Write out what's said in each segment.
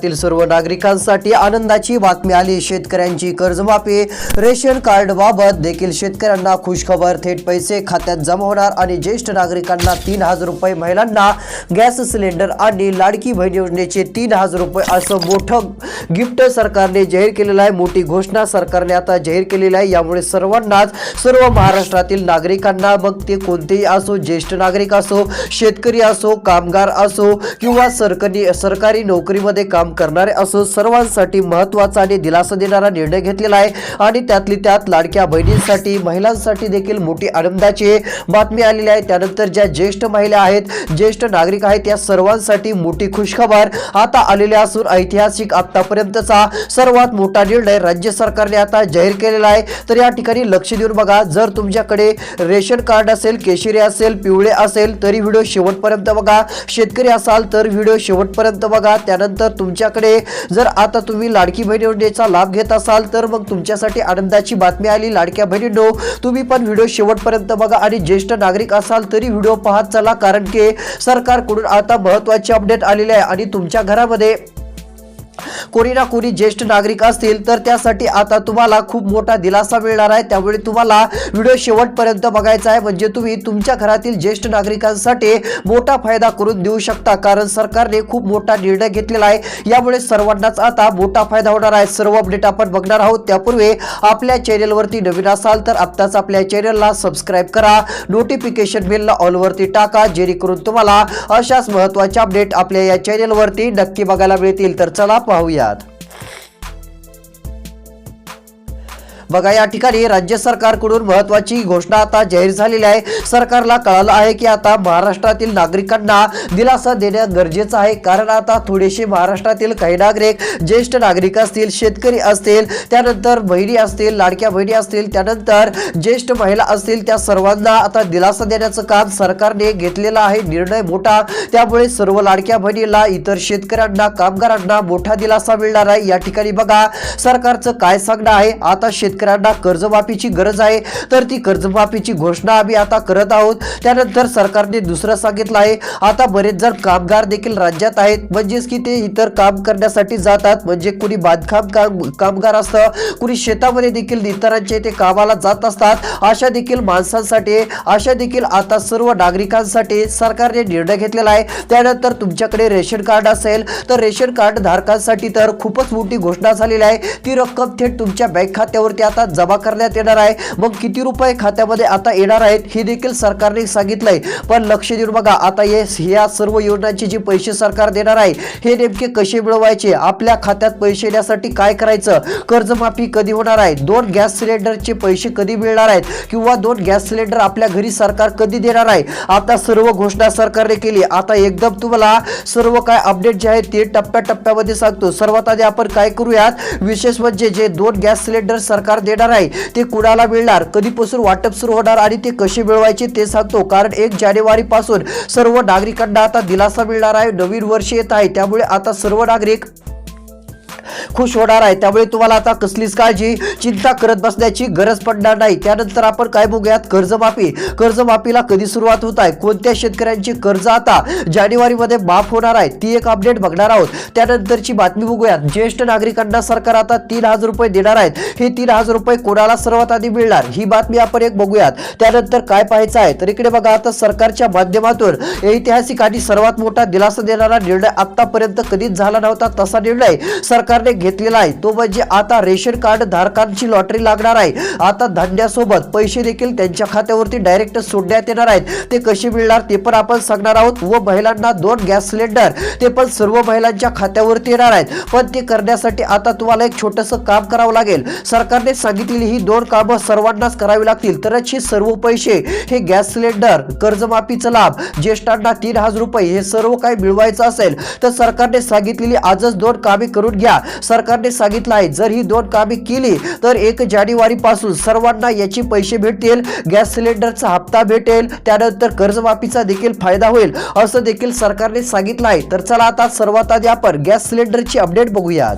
राज्यातील सर्व नागरिकांसाठी आनंदाची बातमी आली. शेतकऱ्यांची कर्जमाफी रेशन कार्ड बाबत देखील शेतकऱ्यांना खुशखबर. थेट पैसे खात्यात जमा होणार आणि ज्येष्ठ नागरिकांना तीन हजार रुपये महिलांना गॅस सिलेंडर आणि लाडकी बहीण योजनेचे तीन हजार रुपये असं मोठं गिफ्ट सरकारने जाहीर केलेलं आहे. मोठी घोषणा सरकारने आता जाहीर केलेली आहे. यामुळे सर्वांनाच सर्व महाराष्ट्रातील नागरिकांना मग ते कोणतेही असो ज्येष्ठ नागरिक असो शेतकरी असो कामगार असो किंवा सरकारी सरकारी नोकरीमध्ये काम करणारे असून सर्वांसाठी महत्त्वाचा आणि दिलासा देणारा निर्णय घेतलेला आहे. आणि त्यातली त्यात लाडक्या बहिणींसाठी महिलांसाठी देखील मोठी आनंदाची बातमी आलेली आहे. त्यानंतर ज्या ज्येष्ठ महिला आहेत ज्येष्ठ नागरिक आहेत त्या सर्वांसाठी मोठी खुशखबर आता आलेली असून ऐतिहासिक आतापर्यंतचा सर्वात मोठा निर्णय राज्य सरकारने आता जाहीर केलेला आहे. तर या ठिकाणी लक्ष देऊन बघा जर तुमच्याकडे रेशन कार्ड असेल केशरी असेल पिवळे असेल तरी व्हिडिओ शेवटपर्यंत बघा. शेतकरी असाल तर व्हिडिओ शेवटपर्यंत बघा. त्यानंतर तुमच्याकडे. जर आता तुम्ही लाडकी बहीण योजनेचा लाभ घेत असाल तर मग तुमच्यासाठी आनंदाची बातमी आली लाडक्या बहिणींनो. तुम्ही पण व्हिडिओ शेवटपर्यंत बघा आणि ज्येष्ठ नागरिक असाल तरी व्हिडिओ पाहत चला कारण की सरकारकडून आता महत्त्वाची अपडेट आलेली आहे आणि तुमच्या घरामध्ये कोणी ना कोणी ज्येष्ठ नागरिक असतील तर त्यासाठी आता तुम्हाला खूप मोठा दिलासा मिळणार आहे. त्यामुळे तुम्हाला व्हिडिओ शेवटपर्यंत बघायचा आहे. म्हणजे तुम्ही तुमच्या घरातील ज्येष्ठ नागरिकांसाठी मोठा फायदा करून देऊ शकता कारण सरकारने खूप मोठा निर्णय घेतलेला आहे. यामुळे सर्वांनाच आता मोठा फायदा होणार आहे. सर्व अपडेट आपण बघणार आहोत. त्यापूर्वी आपल्या चॅनेलवरती नवीन असाल तर आत्ताच आपल्या चॅनलला सबस्क्राईब करा. नोटिफिकेशन बेलला ऑलवरती टाका जेणेकरून तुम्हाला अशाच महत्त्वाच्या अपडेट आपल्या या चॅनेलवरती नक्की बघायला मिळतील. तर चला पाहूयात. बघा या ठिकाणी राज्य सरकारकडून महत्वाची घोषणा आता जाहीर झालेली आहे. सरकारला कळालं आहे की आता महाराष्ट्रातील नागरिकांना दिलासा देणं गरजेचं आहे. कारण आता थोडेसे महाराष्ट्रातील काही नागरिक ज्येष्ठ नागरिक असतील शेतकरी असतील त्यानंतर बहिणी असतील लाडक्या बहिणी असतील त्यानंतर ज्येष्ठ महिला असतील त्या सर्वांना आता दिलासा देण्याचं काम सरकारने घेतलेलं आहे. निर्णय मोठा. त्यामुळे सर्व लाडक्या बहिणीला इतर शेतकऱ्यांना कामगारांना मोठा दिलासा मिळणार आहे. या ठिकाणी बघा सरकारचं काय सांगणं आहे? आता शेतकऱ्यांना कर्जमाफीची गरज आहे. तर ती कर्जमाफीची घोषणा आम्ही आता करत आहोत. त्यानंतर सरकारने दुसरं सांगितलं आहे. आता बरेच जण कामगार देखील राज्यात आहेत. म्हणजेच की ते इतर काम करण्यासाठी जातात. म्हणजे कुणी बांधकाम काम कामगार असतं. कुणी शेतामध्ये देखील इतरांचे ते कामाला जात असतात. अशा देखील माणसांसाठी अशा देखील आता सर्व नागरिकांसाठी सरकारने निर्णय घेतलेला आहे. त्यानंतर तुमच्याकडे रेशन कार्ड असेल तर रेशन कार्ड धारकांसाठी तर खूपच मोठी घोषणा झालेली आहे. ती रक्कम थेट तुमच्या बँक खात्यावरती आता जमा करण्यात येणार आहे. मग किती रुपये खात्यामध्ये आता येणार आहेत हे देखील सरकारने सांगितलंय. पण लक्ष देऊन बघा आता हे ह्या सर्व योजनांचे जे पैसे सरकार देणार आहे हे नेमके कसे मिळवायचे? आपल्या खात्यात पैसे येण्यासाठी काय करायचं? कर्जमाफी कधी होणार आहे? दोन गॅस सिलेंडरचे पैसे कधी मिळणार आहेत? किंवा दोन गॅस सिलेंडर आपल्या घरी सरकार कधी देणार आहे? आता सर्व घोषणा सरकारने केली. आता एकदम तुम्हाला सर्व काय अपडेट जे आहे ते टप्प्याटप्प्यामध्ये सांगतो. सर्वात आधी आपण काय करूयात? विशेष म्हणजे जे दोन गॅस सिलेंडर सरकार देणार आहे. ते कुणाला मिळणार? कधीपासून वाटप सुरू होणार आणि ते कसे मिळवायचे ते सांगतो. कारण एक जानेवारीपासून सर्व नागरिकांना आता दिलासा मिळणार आहे. नवीन वर्ष येत आहे. त्यामुळे आता सर्व नागरिक खुश होणार आहे. त्यामुळे तुम्हाला आता कसलीच काळजी चिंता करत बसण्याची गरज पडणार नाही. त्यानंतर आपण काय बघूयात? कर्जमाफी. कर्जमाफीला कधी सुरुवात होत आहे? कोणत्या शेतकऱ्यांची कर्ज आता जानेवारीमध्ये माफ होणार आहे? ती एक अपडेट बघणार आहोत. त्यानंतरची बातमी बघूयात. ज्येष्ठ नागरिकांना सरकार आता तीन हजार रुपये देणार आहेत. हे तीन हजार रुपये कोणाला सर्वात आधी मिळणार? ही बातमी आपण एक बघूयात. त्यानंतर काय पाहायचं आहे? तर इकडे बघा आता सरकारच्या माध्यमातून ऐतिहासिक आणि सर्वात मोठा दिलासा देणारा निर्णय आतापर्यंत कधीच झाला नव्हता. तसा निर्णय सरकार सरकारने घेतलेला आहे. तो म्हणजे आता रेशन कार्ड धारकांची लॉटरी लागणार आहे. आता धान्यासोबत पैसे देखील त्यांच्या खात्यावरती डायरेक्ट सोडण्यात येणार आहेत. ते कसे मिळणार ते पण आपण सांगणार आहोत. व महिलांना दोन गॅस सिलेंडर ते पण सर्व महिलांच्या खात्यावरती येणार आहेत. पण ते करण्यासाठी आता तुम्हाला एक छोटंसं काम करावं लागेल. सरकारने सांगितलेली ही दोन कामं सर्वांनाच करावी लागतील. तरच हे सर्व पैसे हे गॅस सिलेंडर कर्जमाफीचा लाभ ज्येष्ठांना तीन हजार रुपये हे सर्व काही मिळवायचं असेल तर सरकारने सांगितलेली आजच दोन कामे करून घ्या. सरकारने सांगितलं आहे. जर ही दोन कामे केली तर एक जानेवारी पासून सर्वांना याचे पैसे भेटतील गॅस सिलेंडरचा हप्ता भेटेल त्यानंतर कर्जमाफीचा देखील फायदा होईल असं देखील सरकारने सांगितलं आहे. तर चला आता सर्वात आधी आपण गॅस सिलेंडरची अपडेट बघूयात.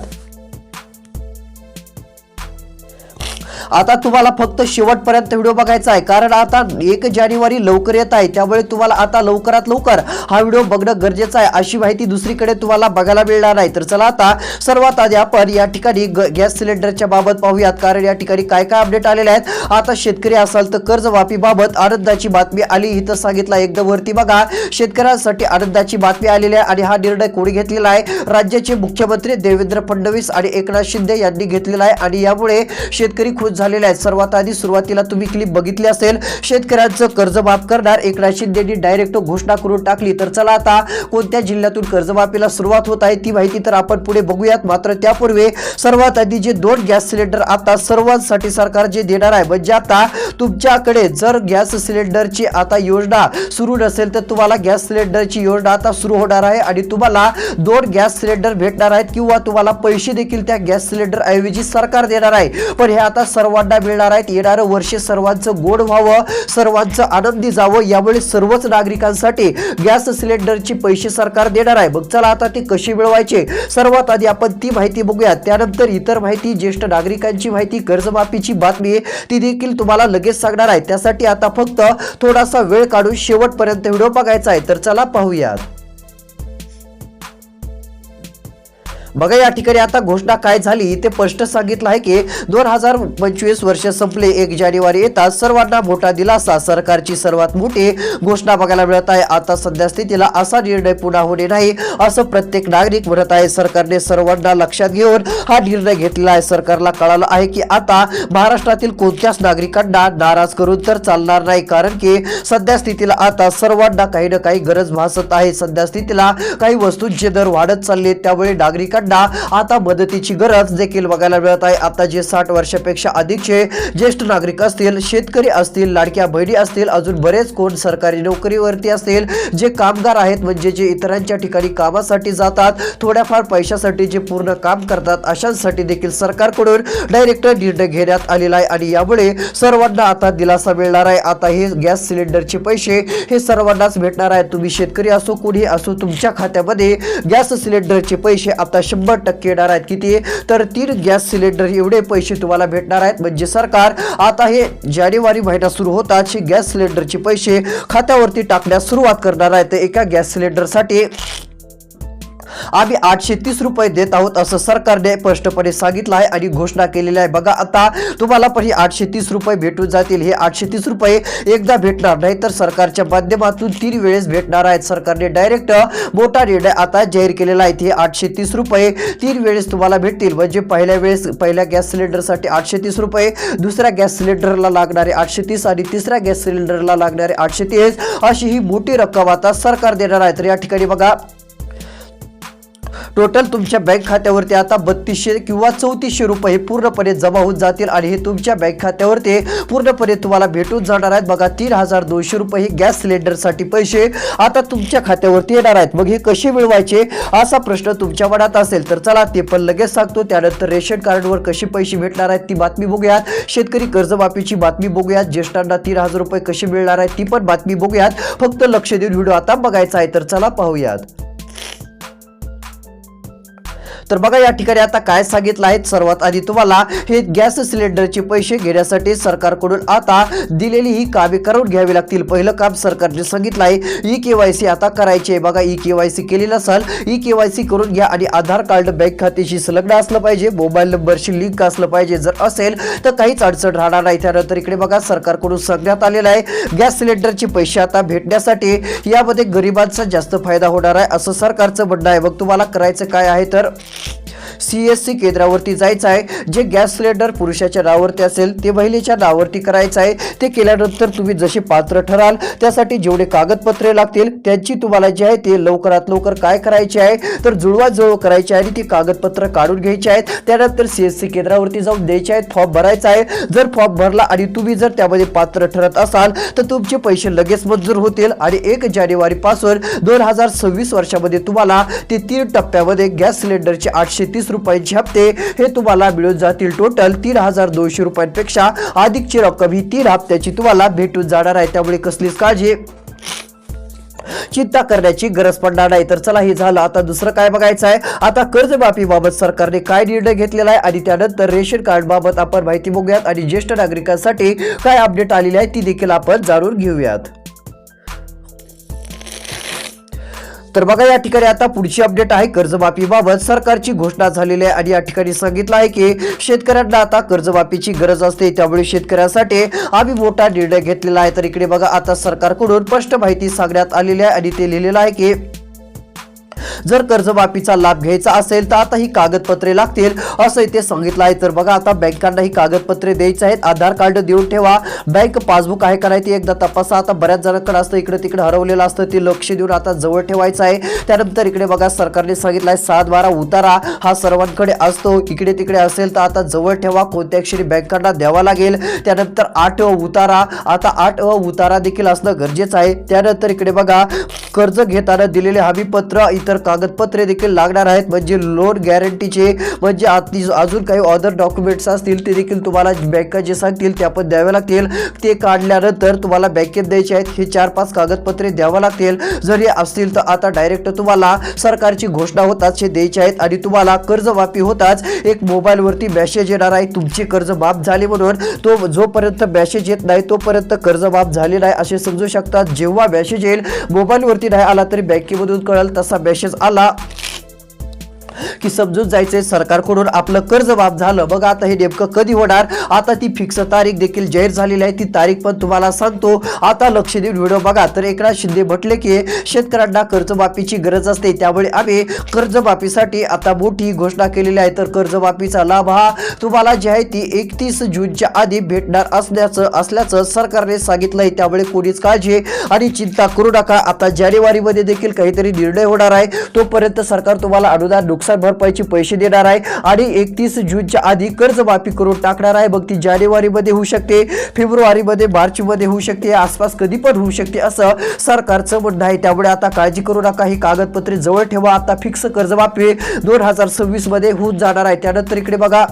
आता तुम्हाला फक्त शेवटपर्यंत व्हिडिओ बघायचा आहे. कारण आता एक जानेवारी लवकर येत आहे. त्यामुळे तुम्हाला आता लवकरात लवकर हा व्हिडिओ बघणं गरजेचं आहे. अशी माहिती दुसरीकडे तुम्हाला बघायला मिळणार नाही. तर चला आता सर्वात आधी आपण या ठिकाणी ग- गॅस सिलेंडरच्या बाबत पाहूयात. कारण या ठिकाणी काय काय अपडेट आलेले आहेत? आता शेतकरी असाल तर कर्जमाफीबाबत आनंदाची बातमी आली. इथं सांगितलं एकदम वरती बघा. शेतकऱ्यांसाठी आनंदाची बातमी आलेली आहे आणि हा निर्णय कोणी घेतलेला आहे? राज्याचे मुख्यमंत्री देवेंद्र फडणवीस आणि एकनाथ शिंदे यांनी घेतलेला आहे. आणि यामुळे शेतकरी खुश झालेल्या आहेत. सर्वात आधी सुरुवातीला तुम्ही क्लिप बघितली असेल. शेतकऱ्यांचं कर्ज माफ करणार. एकनाथ शिंदेनी डायरेक्ट घोषणा करून टाकली. तर चला आता कोणत्या जिल्ह्यातून कर्जमाफीला सुरुवात होत आहे ती माहिती तर आपण पुढे बघूयात. मात्र त्यापूर्वी सर्वात आधी जे दोन गॅस सिलेंडर आता सर्वांसाठी सरकार जे देणार आहे म्हणजे आता तुमच्याकडे जर गॅस सिलेंडरची आता योजना सुरू नसेल तर तुम्हाला गॅस सिलेंडरची योजना आता सुरू होणार आहे आणि तुम्हाला दोन गॅस सिलेंडर भेटणार आहेत किंवा तुम्हाला पैसे देखील त्या गॅस सिलेंडर ऐवजी सरकार देणार आहे. पण हे आता सर्वांना मिळणार आहेत. येणारं वर्ष सर्वांचं गोड व्हावं सर्वांचं आनंदी जावं यामुळे सर्वच नागरिकांसाठी गॅस सिलेंडरचे पैसे सरकार देणार आहे. मग चला आता ती कशी मिळवायचे. सर्वात आधी आपण ती माहिती बघूया त्यानंतर इतर माहिती ज्येष्ठ नागरिकांची माहिती कर्जमाफीची बातमी ती देखील तुम्हाला लगेच सांगणार आहे. त्यासाठी आता फक्त थोडासा वेळ काढून शेवटपर्यंत व्हिडिओ बघायचा आहे. तर चला पाहूयात. बघा या ठिकाणी आता घोषणा काय झाली ते स्पष्ट सांगितलं आहे की दोन हजार पंचवीस वर्ष संपले एक जानेवारी येतात सर्वांना मोठा दिलासा. सरकारची सर्वात मोठी घोषणा बघायला मिळत आहे. आता सध्या स्थितीला असा निर्णय पुन्हा होणे नाही असं प्रत्येक नागरिक म्हणत आहे. सरकारने सर्वांना लक्षात घेऊन हा निर्णय घेतलेला आहे. सरकारला कळालं आहे की आता महाराष्ट्रातील कोणत्याच नागरिकांना नाराज करून तर चालणार नाही कारण की सध्या स्थितीला आता सर्वांना काही ना काही गरज भासत आहे. सध्या स्थितीला काही वस्तूंचे दर वाढत चालले त्यामुळे नागरिकांना आता मदतीची गरज देखील बघायला मिळत आहे. आता जे साठ वर्षापेक्षा अधिकचे ज्येष्ठ नागरिक असतील शेतकरी असतील लाडक्या बहिणी असतील अजून बरेच कोण सरकारी नोकरीवरती असतील जे कामगार आहेत म्हणजे जे इतरांच्या ठिकाणी कामासाठी जातात थोड्याफार पैशासाठी जे पूर्ण काम करतात अशांसाठी देखील सरकारकडून डायरेक्ट निर्णय घेण्यात आलेला आहे. आणि यामुळे सर्वांना आता दिलासा मिळणार आहे. आता हे गॅस सिलेंडरचे पैसे हे सर्वांनाच भेटणार आहे तुम्ही शेतकरी असो कुणी असो तुमच्या खात्यामध्ये गॅस सिलेंडरचे पैसे आता शंभर टक्के येणार आहेत. किती तर तीन गॅस सिलेंडर एवढे पैसे तुम्हाला भेटणार आहेत. म्हणजे सरकार आता हे जानेवारी महिना सुरू होताच गॅस सिलेंडरचे पैसे खात्यावरती टाकण्यास सुरुवात करणार आहेत एका गॅस सिलेंडरसाठी आम्ही आठशे तीस रुपये देत आहोत असं सरकारने स्पष्टपणे सांगितलं आहे आणि घोषणा केलेली आहे. बघा आता तुम्हाला पण हे आठशे तीस रुपये भेटून जातील. हे आठशे तीस रुपये एकदा भेटणार नाही तर सरकारच्या माध्यमातून तीन वेळेस भेटणार आहेत. सरकारने डायरेक्ट मोठा निर्णय आता जाहीर केलेला आहे. हे आठशे तीस रुपये तीन वेळेस तुम्हाला भेटतील. म्हणजे पहिल्या वेळेस पहिल्या गॅस सिलेंडरसाठी आठशे तीस रुपये दुसऱ्या गॅस सिलेंडरला लागणारे आठशे तीस आणि तिसऱ्या गॅस सिलेंडरला लागणारे आठशे तीस अशी ही मोठी रक्कम आता सरकार देणार आहे. तर या ठिकाणी बघा टोटल तुमच्या बँक खात्यावरती आता बत्तीसशे किंवा चौतीसशे रुपये हे पूर्णपणे जमा होऊन जातील आणि हे तुमच्या बँक खात्यावरती पूर्णपणे तुम्हाला भेटून जाणार आहेत. बघा तीन हजार दोनशे रुपये गॅस सिलेंडरसाठी पैसे आता तुमच्या खात्यावरती येणार आहेत. मग हे कसे मिळवायचे असा प्रश्न तुमच्या मनात असेल तर चला ते पण लगेच सांगतो. त्यानंतर रेशन कार्डवर कसे पैसे भेटणार आहेत ती बातमी बघूयात. शेतकरी कर्जमाफीची बातमी बघूयात. ज्येष्ठांना तीन हजार रुपये कसे मिळणार आहेत ती पण बातमी बघूयात. फक्त लक्ष देऊन व्हिडिओ आता बघायचा आहे तर चला पाहूयात. तर बघा या ठिकाणी आता काय सांगितलं आहे? सर्वात आधी तुम्हाला हे गॅस सिलेंडरचे पैसे घेण्यासाठी सरकारकडून आता दिलेली ही कामे करून घ्यावी लागतील. पहिलं काम सरकारने सांगितलं आहे ई के वाय सी आता करायची आहे. बघा ई के वाय सी केलेलं असाल ई के वाय सी करून घ्या आणि आधार कार्ड बँक खात्याशी संलग्न असलं पाहिजे मोबाईल नंबरशी लिंक असलं पाहिजे. जर असेल तर काहीच अडचण राहणार नाही. त्यानंतर इकडे बघा सरकारकडून सांगण्यात आलेलं आहे गॅस सिलेंडरचे पैसे आता भेटण्यासाठी यामध्ये गरिबांचा जास्त फायदा होणार आहे असं सरकारचं म्हणणं आहे. मग तुम्हाला करायचं काय आहे तर? सी एस सी केंद्रावरती जायचं आहे. जे गॅस सिलेंडर पुरुषाच्या नावावरती असेल ते महिलेच्या नावावरती करायचं आहे. ते केल्यानंतर तुम्ही जसे पात्र ठराल त्यासाठी जेवढे कागदपत्रे लागतील त्यांची तुम्हाला जे आहे ते लवकरात लवकर काय करायचे आहे? तर जुळवाजुळव करायची आहे आणि ती कागदपत्र काढून घ्यायची आहेत. त्यानंतर सी एस सी केंद्रावरती जाऊन द्यायचे आहेत. फॉर्म भरायचा आहे. जर फॉर्म भरला आणि तुम्ही जर त्यामध्ये पात्र ठरत असाल तर तुमचे पैसे लगेच मंजूर होतील. आणि एक जानेवारीपासून दोन हजार सव्वीस वर्षामध्ये तुम्हाला ते तीन टप्प्यामध्ये गॅस सिलेंडरचे आठशे तीस रुपयांचे हप्ते. हे तुम्हाला मिळून जातील. टोटल तीन हजार दोनशे रुपयांपेक्षा अधिकची रक्कम ही तीन हप्त्याची तुम्हाला भेटून जाणार आहे. त्यामुळे कसलीच काळजी चिंता करण्याची गरज पडणार नाही. तर चला हे झालं. आता दुसरं काय बघायचं आहे? आता कर्जमाफीबाबत सरकारने काय निर्णय घेतलेला आहे? आणि त्यानंतर रेशन कार्ड बाबत आपण माहिती बघूयात. आणि ज्येष्ठ नागरिकांसाठी काय अपडेट आलेली आहे? ती देखील आपण जाणून घेऊयात. तर बघा या ठिकाणी आता पुढची अपडेट आहे कर्जमाफीबाबत सरकारची घोषणा झालेली आहे आणि या ठिकाणी सांगितलं आहे की शेतकऱ्यांना आता कर्जमाफीची गरज असते. त्यामुळे शेतकऱ्यांसाठी आम्ही मोठा निर्णय घेतलेला आहे. तर इकडे बघा आता सरकारकडून स्पष्ट माहिती सांगण्यात आलेली आहे आणि ते लिहिलेलं आहे की जर कर्जमाफीचा लाभ घ्यायचा असेल तर आता ही कागदपत्रे लागतील असं इथे सांगितलं आहे. तर बघा आता बँकांना ही कागदपत्रे द्यायची आहेत. आधार कार्ड देऊन ठेवा. बँक पासबुक आहे का नाही ते एकदा तपासा. आता बऱ्याच जणांकडे असतं इकडे तिकडे हरवलेलं असतं ते लक्ष देऊन आता जवळ ठेवायचं आहे. त्यानंतर इकडे बघा सरकारने सांगितलं आहे सात बारा उतारा हा सर्वांकडे असतो. इकडे तिकडे असेल तर आता जवळ ठेवा. कोणत्या क्षणी बँकांना द्यावा लागेल? त्यानंतर आठ उतारा. आता आठ उतारा देखील असणं गरजेचं आहे. त्यानंतर इकडे बघा कर्ज घेताना दिलेले हमीपत्र इतर कागदपत्रे देखील लागणार आहेत. म्हणजे लोन गॅरंटीचे म्हणजे आधी अजून काही अदर डॉक्युमेंट्स असतील ते देखील तुम्हाला बँका जे सांगतील ते आपण द्यावे लागतील. ते काढल्यानंतर तुम्हाला बँकेत द्यायचे आहेत. हे चार पाच कागदपत्रे द्यावं लागतील. जरी असतील तर आता डायरेक्ट तुम्हाला सरकारची घोषणा होताच हे द्यायचे आहेत आणि तुम्हाला कर्जमाफी होताच. एक मोबाईलवरती मेसेज येणार आहे तुमचे कर्ज माफ झाले म्हणून. तो जोपर्यंत मेसेज येत नाही तोपर्यंत कर्ज माफ झाले नाही असे समजू शकतात. जेव्हा मेसेज येईल मोबाईलवरती नाही आला तरी बँकेमधून कळेल तसा मेसेज आला की समजून जायचंय सरकारकडून आपलं कर्जमाफ झालं. बघा आता हे नेमकं कधी होणार? आता ती फिक्स तारीख देखील जाहीर झालेली आहे. ती तारीख पण तुम्हाला सांगतो. आता लक्ष देऊन व्हिडिओ बघा. तर एकनाथ शिंदे म्हटले की शेतकऱ्यांना कर्जमाफीची गरज असते. त्यामुळे आम्ही कर्जमाफीसाठी आता मोठी घोषणा केलेली आहे. तर कर्जमाफीचा लाभ हा तुम्हाला जी आहे ती एकतीस जूनच्या आधी भेटणार असल्याचं असल्याचं सरकारने सांगितलंय. त्यामुळे कोणीच काळजी आणि चिंता करू नका. आता जानेवारीमध्ये देखील काहीतरी निर्णय होणार आहे. तोपर्यंत सरकार तुम्हाला अनुदान नुकसान भरपाईचे पैसे देणार आहे आणि एकतीस जूनच्या आधी कर्जमाफी करून टाकणार आहे. मग ती जानेवारीमध्ये होऊ शकते फेब्रुवारीमध्ये मार्चमध्ये होऊ शकते आसपास कधी पण होऊ शकते असं सरकारचं म्हणणं आहे. त्यामुळे आता काळजी करू नका ही कागदपत्रे जवळ ठेवा. आता फिक्स कर्जमाफी दोन हजार सव्वीसमध्ये होऊन जाणार आहे. त्यानंतर इकडे बघा.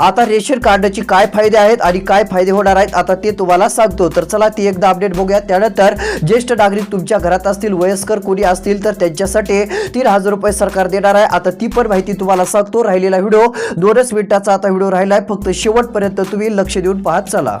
आता रेशन कार्डाचे काय फायदे आहेत आणि काय फायदे होणार आहेत आता ते तुम्हाला सांगतो. तर चला ती एकदा अपडेट बघूया त्यानंतर ज्येष्ठ नागरिक तुमच्या घरात असतील वयस्कर कोणी असतील तर त्यांच्यासाठी तीन हजार रुपये सरकार देणार आहे. आता ती पण माहिती तुम्हाला सांगतो. राहिलेला व्हिडिओ दोनच मिनिटाचा आता व्हिडिओ राहिला आहे फक्त शेवटपर्यंत तुम्ही लक्ष देऊन पाहत चला.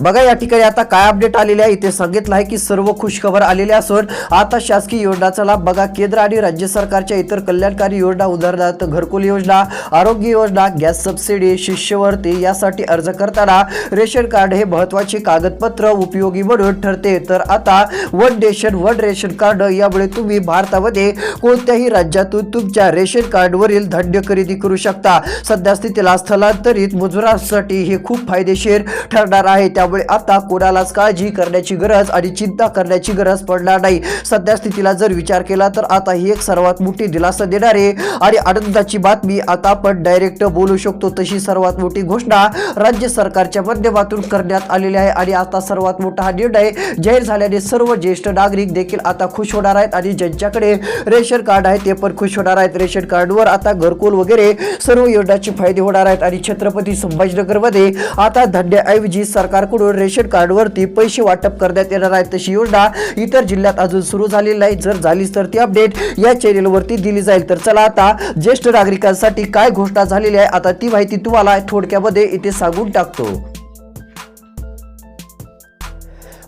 बघा या ठिकाणी आता काय अपडेट आलेले आहे? इथे सांगितलं आहे की सर्व खुशखबर आलेली असून आता शासकीय योजनाचा लाभ बघा केंद्र आणि राज्य सरकारच्या इतर कल्याणकारी योजना उदाहरणार्थ घरकुल योजना आरोग्य योजना गॅस सबसिडी शिष्यवृत्ती यासाठी अर्ज करताना रेशन कार्ड हे महत्त्वाचे कागदपत्र उपयोगी म्हणून ठरते. तर आता one ration one ration card यामुळे तुम्ही भारतामध्ये कोणत्याही राज्यातून तुमच्या रेशन कार्डवरील धान्य खरेदी करू शकता. सध्या स्थितीला स्थलांतरित मजुरांसाठी हे खूप फायदेशीर ठरणार आहे. त्यामुळे आता कोणालाच काळजी करण्याची गरज आणि चिंता करण्याची गरज पडणार नाही. सध्या स्थितीला जर विचार केला तर आता ही एक सर्वात मोठी दिलासा देणारे आणि आनंदाची बातमी आता आपण डायरेक्ट बोलू शकतो तशी सर्वात मोठी घोषणा राज्य सरकारच्या माध्यमातून करण्यात आलेली आहे. आणि आता सर्वात मोठा हा निर्णय जाहीर झाल्याने सर्व ज्येष्ठ नागरिक देखील आता खुश होणार आहेत आणि ज्यांच्याकडे रेशन कार्ड आहे ते पण खुश होणार आहेत. रेशन कार्डवर आता घरकुल वगैरे सर्व योजनाचे फायदे होणार आहेत. आणि छत्रपती संभाजीनगरमध्ये आता धान्याऐवजी सरकारकडून रेशन कार्डवरती पैसे वाटप करण्यात येणार आहेत तशी योजना इतर जिल्ह्यात अजून सुरू झालेली नाही. जर झालीच तर ती अपडेट या चॅनेलवरती दिली जाईल. तर चला आता ज्येष्ठ नागरिकांसाठी काय घोषणा झालेली आहे आता ती माहिती तुम्हाला थोडक्यामध्ये इथे सांगून टाकतो.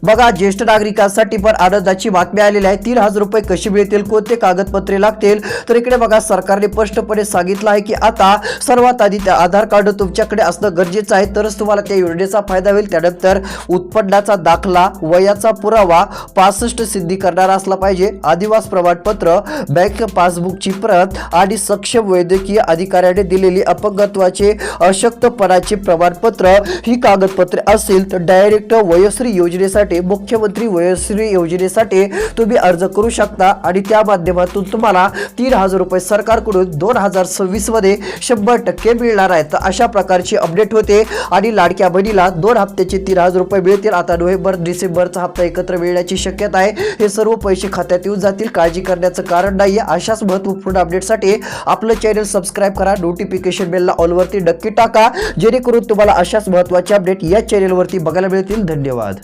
बघा ज्येष्ठ नागरिकांसाठी पण आनंदाची बातमी आलेली आहे. तीन हजार रुपये कशी मिळतील कोणते कागदपत्रे लागतील? तर इकडे बघा सरकारने स्पष्टपणे सांगितलं आहे की आता सर्वात आधी त्या आधार कार्ड तुमच्याकडे असणं गरजेचं आहे. तरच तुम्हाला त्या योजनेचा फायदा होईल. त्यानंतर उत्पन्नाचा दाखला वयाचा पुरावा पासष्ट सिद्धी करणारा असला पाहिजे. आदिवास प्रमाणपत्र बँक पासबुकची प्रत आणि सक्षम वैद्यकीय अधिकाऱ्याने दिलेली अपंगत्वाचे अशक्तपणाचे प्रमाणपत्र ही कागदपत्रे असतील तर डायरेक्ट वयोश्री योजनेसाठी योजनेसाठी मुख्यमंत्री वयोश्री योजनेसाठी तुम्ही अर्ज करू शकता आणि त्या माध्यमातून तुम्हाला तीन हजार रुपये सरकारकडून दोन हजार सव्वीसमध्ये शंभर टक्के मिळणार आहेत. तर अशा प्रकारची अपडेट होते आणि लाडक्या बहिणीला दोन हप्त्याचे तीन हजार रुपये मिळतील. आता नोव्हेंबर डिसेंबरचा हप्ता एकत्र मिळण्याची शक्यता आहे. हे सर्व पैसे खात्यात येऊन जातील. काळजी करण्याचं कारण नाही अशाच महत्त्वपूर्ण अपडेटसाठी आपलं चॅनल सबस्क्राईब करा. नोटिफिकेशन बेलला ऑलवरती नक्की टाका. जेणेकरून तुम्हाला अशाच महत्त्वाचे अपडेट या चॅनलवरती बघायला मिळतील. धन्यवाद.